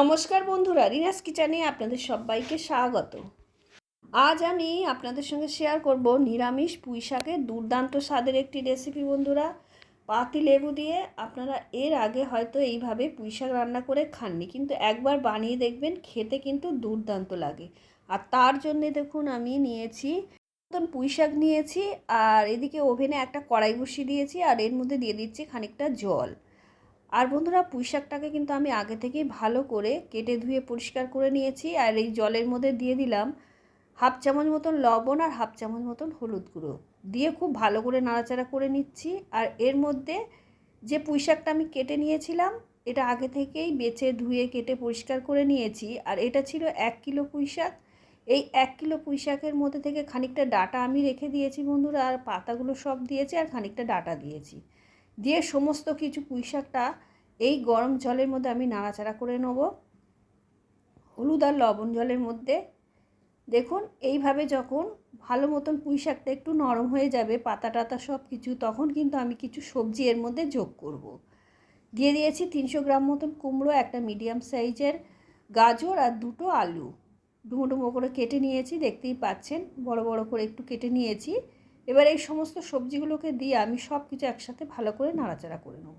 নমস্কার বন্ধুরা, রিনাস কিচেনে আপনাদের সবাইকে স্বাগত। আজ আমি আপনাদের সঙ্গে শেয়ার করব নিরামিষ পুঁই শাকের দুর্দান্ত স্বাদের একটি রেসিপি বন্ধুরা। পাতি লেবু দিয়ে আপনারা এর আগে হয়তো এইভাবে পুঁই শাক রান্না করে খাননি, কিন্তু একবার বানিয়ে দেখবেন, খেতে কিন্তু দুর্দান্ত লাগে। আর তার জন্যে দেখুন, আমি নিয়েছি মতন পুঁই শাক নিয়েছি, আর এদিকে ওভেনে একটা কড়াই বসিয়ে দিয়েছি, আর এর মধ্যে দিয়ে দিচ্ছি খানিকটা জল। আর বন্ধুরা পুঁই শাকটাকে কিন্তু আমি আগে থেকেই ভালো করে কেটে ধুয়ে পরিষ্কার করে নিয়েছি। আর এই জলের মধ্যে দিয়ে দিলাম হাফ চামচ মতন লবণ আর হাফ চামচ মতন হলুদ গুঁড়ো। দিয়ে খুব ভালো করে নাড়াচাড়া করে নিচ্ছি। আর এর মধ্যে যে পুঁই শাকটা আমি কেটে নিয়েছিলাম, এটা আগে থেকেই বেছে ধুয়ে কেটে পরিষ্কার করে নিয়েছি। আর এটা ছিল এক কিলো পুঁই শাক এই এক কিলো পুঁই শাকের মধ্যে থেকে খানিকটা ডাটা আমি রেখে দিয়েছি বন্ধুরা। আর পাতাগুলো সব দিয়েছি আর খানিকটা ডাটা দিয়েছি। দিয়ে সমস্ত কিছু পুঁই শাকটা এই গরম জলের মধ্যে আমি নাড়াচাড়া করে নেব। হলুদ আর লবণ জলের মধ্যে। দেখুন, এইভাবে যখন ভালো মতন পুঁই শাকটা একটু নরম হয়ে যাবে পাতা টাতা সব কিছু, তখন কিন্তু আমি কিছু সবজি এর মধ্যে যোগ করব। দিয়ে দিয়েছি তিনশো গ্রাম মতন কুমড়ো, একটা মিডিয়াম সাইজের গাজর আর দুটো আলু। ডুমো ডুমো করে কেটে নিয়েছি, দেখতেই পাচ্ছেন, বড় বড় করে একটু কেটে নিয়েছি। এবার এই সমস্ত সবজিগুলোকে দিয়ে আমি সব কিছু একসাথে ভালো করে নাড়াচাড়া করে নেব।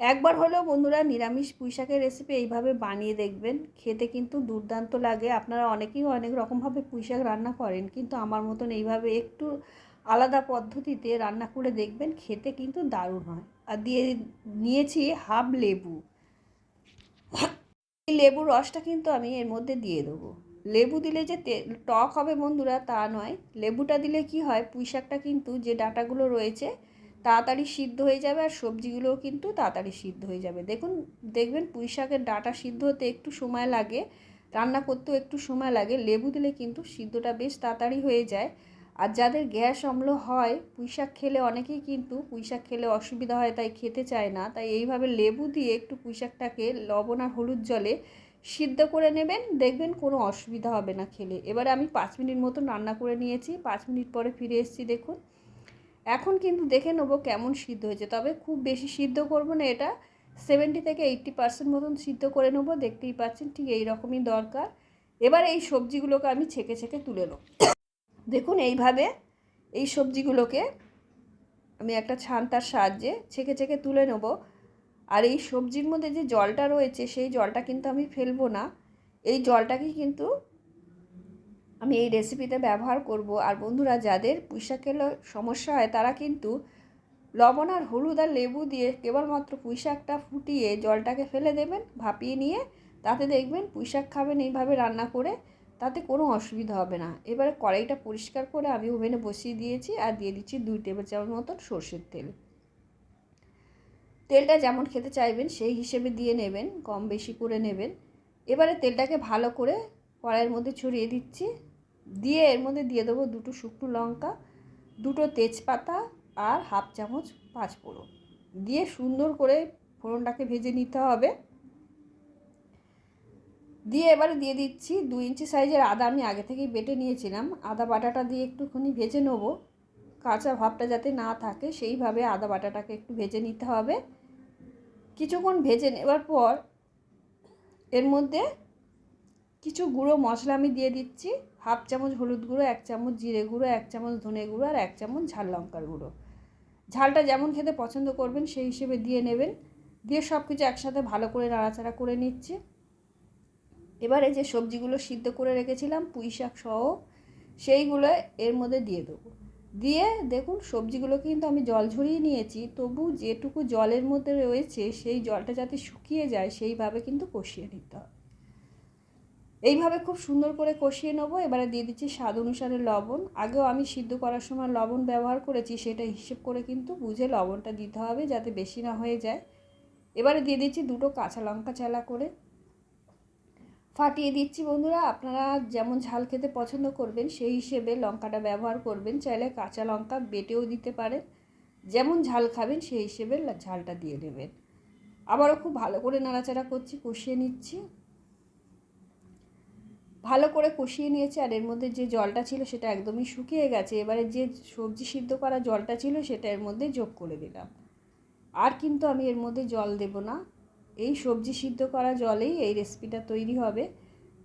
একবার হলেও বন্ধুরা নিরামিষ পুঁইশাকের রেসিপি এইভাবে বানিয়ে দেখবেন। খেতে কিন্তু দুর্দান্ত লাগে। আপনারা অনেকেই অনেক রকমভাবে পুঁইশাক রান্না করেন, কিন্তু আমার মতন এইভাবে একটু আলাদা পদ্ধতিতে রান্না করে দেখবেন, খেতে কিন্তু দারুণ হয়। আর দিয়ে নিয়েছি হাফ লেবু। এই লেবুর রসটা কিন্তু আমি এর মধ্যে দিয়ে দেবো। লেবু দিলে যে টক হবে বন্ধুরা তা নয়। লেবুটা দিলে কি হয়, পুঁই শাকটা কিন্তু যে ডাটাগুলো রয়েছে, তাড়াতাড়ি সিদ্ধ হয়ে যাবে আর সবজিগুলোও কিন্তু তাড়াতাড়ি সিদ্ধ হয়ে যাবে। দেখুন, দেখবেন পুঁই শাকের ডাটা সিদ্ধ হতে একটু সময় লাগে, রান্না করতেও একটু সময় লাগে। লেবু দিলে কিন্তু সিদ্ধটা বেশ তাড়াতাড়ি হয়ে যায়। আর যাদের গ্যাস অম্ল হয়, পুঁই শাক খেলে অনেকেই কিন্তু পুঁই শাক খেলে অসুবিধা হয়, তাই খেতে চায় না। তাই এইভাবে লেবু দিয়ে একটু পুঁই শাকটাকে লবণ আর হলুদ জলে সিদ্ধ করে নেবেন, দেখবেন কোনো অসুবিধা হবে না খেলে। এবারে আমি পাঁচ মিনিট মতন রান্না করে নিয়েছি, পাঁচ মিনিট পরে ফিরে এসেছি দেখুন। এখন কিন্তু দেখে নেব কেমন সিদ্ধ হয়েছে, তবে খুব বেশি সিদ্ধ করব না এটা। সেভেন্টি থেকে এইট্টি পার্সেন্ট মতন সিদ্ধ করে নেব, দেখতেই পাচ্ছেন ঠিক এই রকমই দরকার। এবার এই সবজিগুলোকে আমি ছেঁকে ছেঁকে তুলে নেব। দেখুন এইভাবে এই সবজিগুলোকে আমি একটা ছানতার সাহায্যে ছেঁকে ছেঁকে তুলে নেব। আর এই সবজির মধ্যে যে জলটা রয়েছে, সেই জলটা কিন্তু আমি ফেলব না। এই জলটাকে কিন্তু আমি এই রেসিপিতে ব্যবহার করব। আর বন্ধুরা, যাদের পুঁইশাক খেলে সমস্যা হয়, তারা কিন্তু লবণ আর হলুদ আর লেবু দিয়ে কেবলমাত্র পুঁইশাকটা ফুটিয়ে জলটাকে ফেলে দেবেন, ভাপিয়ে নিয়ে তাতে দেখবেন পুঁইশাক খাবেন এইভাবে রান্না করে, তাতে কোনো অসুবিধা হবে না। এবারে কড়াইটা পরিষ্কার করে আমি ওভেনে বসিয়ে দিয়েছি আর দিয়ে দিচ্ছি দুই টেবিল চামচ মতন সর্ষের তেল। তেলটা যেমন খেতে চাইবেন, সেই হিসেবে দিয়ে নেবেন, কম বেশি করে নেবেন। এবারে তেলটাকে ভালো করে কড়াইয়ের মধ্যে ছড়িয়ে দিচ্ছি। দিয়ে এর মধ্যে দিয়ে দেবো দুটো শুকনো লঙ্কা, দুটো তেজপাতা আর হাফ চামচ পাঁচ ফোড়ন দিয়ে সুন্দর করে ফোড়নটাকে ভেজে নিতে হবে। দিয়ে এবারে দিয়ে দিচ্ছি দু ইঞ্চি সাইজের আদা। আমি আগে থেকেই বেটে নিয়েছিলাম। আদা বাটাটা দিয়ে একটুখানি ভেজে নেব। কাঁচা ভাবটা যাতে না থাকে, সেইভাবে আদা বাটাটাকে একটু ভেজে নিতে হবে। কিছুক্ষণ ভেজে নেবার পর এর মধ্যে কিছু গুঁড়ো মশলা আমি দিয়ে দিচ্ছি। হাফ চামচ হলুদ গুঁড়ো, এক চামচ জিরে গুঁড়ো, এক চামচ ধনে গুঁড়ো আর এক চামচ ঝাল লঙ্কার গুঁড়ো। ঝালটা যেমন খেতে পছন্দ করবেন সেই হিসেবে দিয়ে নেবেন। দিয়ে সব কিছু একসাথে ভালো করে নাড়াচাড়া করে নিচ্ছি। এবারে যে সবজিগুলো সিদ্ধ করে রেখেছিলাম পুঁই শাক সহ সেইগুলো এর মধ্যে দিয়ে দেবো। দিয়ে দেখুন সবজিগুলো কিন্তু আমি জল ঝরিয়ে নিয়েছি। তবু যেটুকু জলের মধ্যে রয়েছে, সেই জলটা যাতে শুকিয়ে যায়, সেইভাবে কিন্তু কষিয়ে নিতে হবে। এইভাবে খুব সুন্দর করে কষিয়ে নেব। এবারে দিয়ে দিচ্ছি স্বাদ অনুসারে লবণ। আগেও আমি সিদ্ধ করার সময় লবণ ব্যবহার করেছি, সেটা হিসেব করে কিন্তু বুঝে লবণটা দিতে হবে যাতে বেশি না হয়ে যায়। এবারে দিয়ে দিচ্ছি দুটো কাঁচা লঙ্কা চালা করে। ফাটিয়ে দিচ্ছি বন্ধুরা। আপনারা যেমন ঝাল খেতে পছন্দ করবেন, সেই হিসেবে লঙ্কাটা ব্যবহার করবেন। চাইলে কাঁচা লঙ্কা বেটেও দিতে পারেন। যেমন ঝাল খাবেন, সেই হিসেবে ঝালটা দিয়ে দেবেন। আবারও খুব ভালো করে নাড়াচাড়া করছি, কষিয়ে নিচ্ছি। ভালো করে কষিয়ে নিয়েছি, আর এর মধ্যে যে জলটা ছিল সেটা একদমই শুকিয়ে গেছে। এবারে যে সবজি সিদ্ধ করা জলটা ছিল সেটা এর মধ্যে যোগ করে দিলাম। আর কিন্তু আমি এর মধ্যে জল দেব না। এই সবজি সিদ্ধ করা জলেই এই রেসিপিটা তৈরি হবে।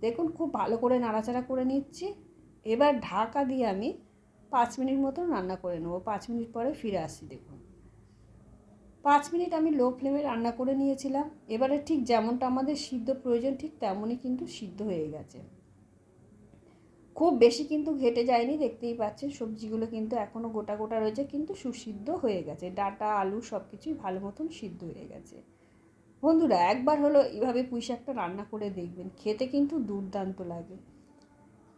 দেখুন, খুব ভালো করে নাড়াচাড়া করে নিচ্ছি। এবার ঢাকা দিয়ে আমি পাঁচ মিনিট মতন রান্না করে নেব। পাঁচ মিনিট পরে ফিরে আসি, দেখুন। পাঁচ মিনিট আমি লো ফ্লেমে রান্না করে নিয়েছিলাম। এবারে ঠিক যেমনটা আমাদের সিদ্ধ প্রয়োজন, ঠিক তেমনই কিন্তু সিদ্ধ হয়ে গেছে। খুব বেশি কিন্তু ঘেটে যায়নি, দেখতেই পাচ্ছেন সবজিগুলো কিন্তু এখনও গোটা গোটা রয়েছে, কিন্তু সুসিদ্ধ হয়ে গেছে। ডাটা, আলু সব কিছুই ভালো মতন সিদ্ধ হয়ে গেছে। বন্ধুরা, একবার হলো এইভাবে পুঁই শাকটা রান্না করে দেখবেন, খেতে কিন্তু দুর্দান্ত লাগে।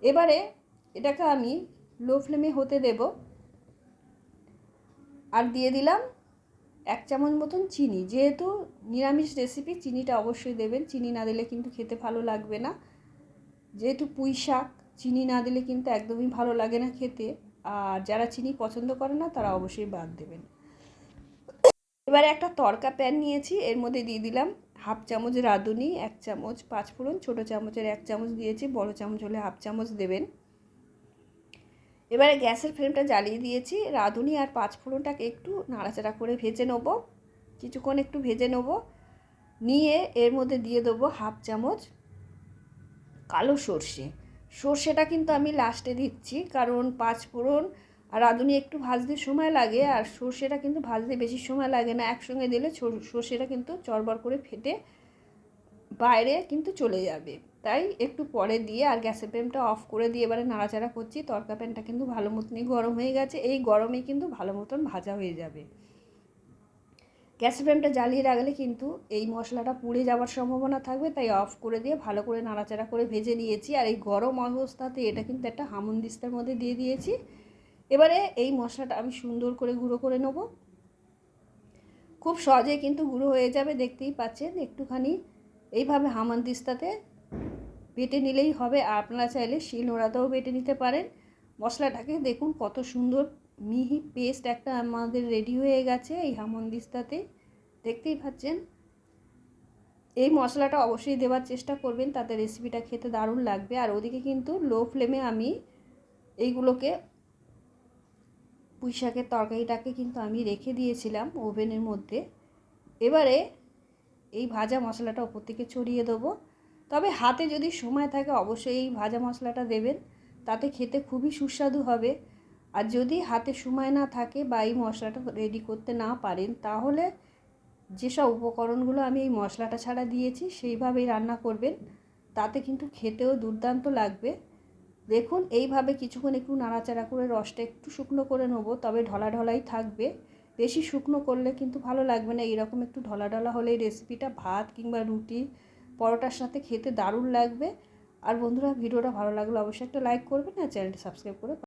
এবারে এটাকে আমি লো ফ্লেমে হতে দেব। আর দিয়ে দিলাম এক চামচ মতন চিনি। যেহেতু নিরামিষ রেসিপি চিনিটা অবশ্যই দেবেন। চিনি না দিলে কিন্তু খেতে ভালো লাগবে না। যেহেতু পুঁই শাক, চিনি না দিলে কিন্তু একদমই ভালো লাগে না খেতে। আর যারা চিনি পছন্দ করে না, তারা অবশ্যই বাদ দেবেন। এবারে একটা তরকা প্যান নিয়েছি, এর মধ্যে দিয়ে দিলাম হাফ চামচ রাঁধুনি, এক চামচ পাঁচফোড়ন ছোটো চামচের এক চামচ দিয়েছি, বড় চামচ হলে হাফ চামচ দেবেন। এবারে গ্যাসের ফ্লেমটা জ্বালিয়ে দিয়েছি, রাঁধুনি আর পাঁচফোড়নটাকে একটু নাড়াচাড়া করে ভেজে নেব, কিছুক্ষণ একটু ভেজে নেব, নিয়ে এর মধ্যে দিয়ে দেবো হাফ চামচ কালো সর্ষে। সর্ষেটা কিন্তু আমি লাস্টে দিচ্ছি, কারণ পাঁচফোড়ন আর রাঁধুনি একটু ভাজতে সময় লাগে, আর সর্ষেটা কিন্তু ভাজতে বেশি সময় লাগে না। একসঙ্গে দিলে সর্ষেটা কিন্তু চরবর করে ফেটে বাইরে কিন্তু চলে যাবে। তাই একটু পরে দিয়ে আর গ্যাসের ফ্লেমটা অফ করে দিয়ে এবারে নাড়াচাড়া করছি। তরকা প্যানটা কিন্তু ভালো মতনই গরম হয়ে গেছে। এই গরমে কিন্তু ভালো মতন ভাজা হয়ে যাবে। গ্যাসের ফ্লেমটা জ্বালিয়ে রাখলে কিন্তু এই মশলাটা পুড়ে যাওয়ার সম্ভাবনা থাকবে। তাই অফ করে দিয়ে ভালো করে নাড়াচাড়া করে ভেজে নিয়েছি। আর এই গরম অবস্থাতে এটা কিন্তু একটা হামুন মধ্যে দিয়ে দিয়েছি। এবারে এই মশলাটা আমি সুন্দর করে গুঁড়ো করে নেব। খুব সহজে কিন্তু গুঁড়ো হয়ে যাবে, দেখতেই পাচ্ছেন। একটুখানি এইভাবে হামানদিস্তাতে বেটে নিলেই হবে। আপনারা চাইলে শিল নোড়াতেও বেটে নিতে পারেন। মশলাটাকে দেখুন কত সুন্দর মিহি পেস্ট একটা আমাদের রেডি হয়ে গেছে এই হামনদিস্তাতে দেখতেই পাচ্ছেন? এই মশলাটা অবশ্যই দেওয়ার চেষ্টা করবেন, তাতে রেসিপিটা খেতে দারুণ লাগবে। আর ওদিকে কিন্তু লো ফ্লেমে আমি এইগুলোকে পুঁই শাকের তরকারিটাকে কিন্তু আমি রেখে দিয়েছিলাম ওভেনের মধ্যে। এবারে এই ভাজা মশলাটা ওপর থেকে ছড়িয়ে দেবো। তবে হাতে যদি সময় থাকে অবশ্যই এই ভাজা মশলাটা দেবেন, তাতে খেতে খুবই সুস্বাদু হবে। আর যদি হাতে সময় না থাকে বা এই মশলাটা রেডি করতে না পারেন, তাহলে যেসব উপকরণগুলো আমি এই মশলাটা ছাড়া দিয়েছি, সেইভাবেই রান্না করবেন। তাতে কিন্তু খেতেও দুর্দান্ত লাগবে। দেখুন, এইভাবে কিছুক্ষণ একটু নাড়াচাড়া করে রসটা একটু শুকনো করে নেব, তবে ঢলা ঢলাই থাকবে। বেশি শুকনো করলে কিন্তু ভালো লাগবে না এরকম একটু ঢলা ঢলা হলে এই রেসিপিটা ভাত কিংবা রুটি, পরোটার সাথে খেতে দারুণ লাগবে। আর বন্ধুরা, ভিডিওটা ভালো লাগলে অবশ্যই একটা লাইক করবেন আর চ্যানেলটি সাবস্ক্রাইব করে